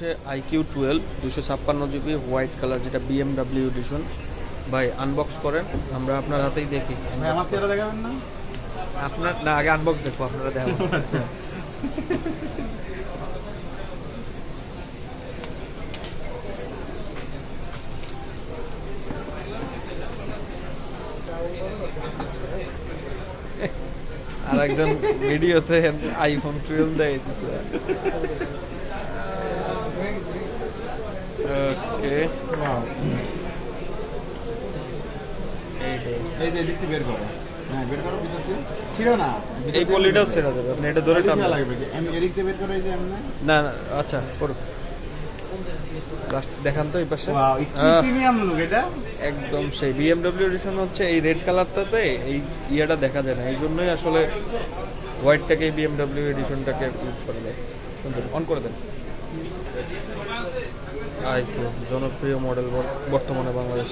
হচ্ছে IQ twelve দুশো ছাপ্পান্ন জিবি হোয়াইট কালার যেটা বিএমডাব্লিউ এডিশন ভাই আনবক্স করেন আমরা আপনার হাতেই দেখি। দেখাবেন না? আপনার না আগে আনবক্স দেখব আপনারা দেখো আর একজন ভিডিওতে আইফোন টুয়েলভ দেয় দিছে Wow. এই যে থেকে বের করো। হ্যাঁ বের করো ভিতর দিয়ে। ছিল না এই দিয়ে পলিটাও বের ছেড়ে করো। দেবে আপনি এটা ধরে টানবেন। লাগবে আমি এদিক দিয়ে বের করে এই যে এমনি? না না আচ্ছা করুক লাস্ট দেখান তো এই পাশে। ওয়াও কি প্রিমিয়াম লুক এটা? একদম সেই বিএমডব্লিউ এডিশন হচ্ছে এই রেড কালারটাতে এই ইয়েটা দেখা যায় না। এই জন্যই আসলে হোয়াইটটাকে বিএমডব্লিউ এডিশনটাকে ইউজ করে দেয় অন করে দেন। আইকিউ জনপ্রিয় মডেল বর্তমানে বাংলাদেশ।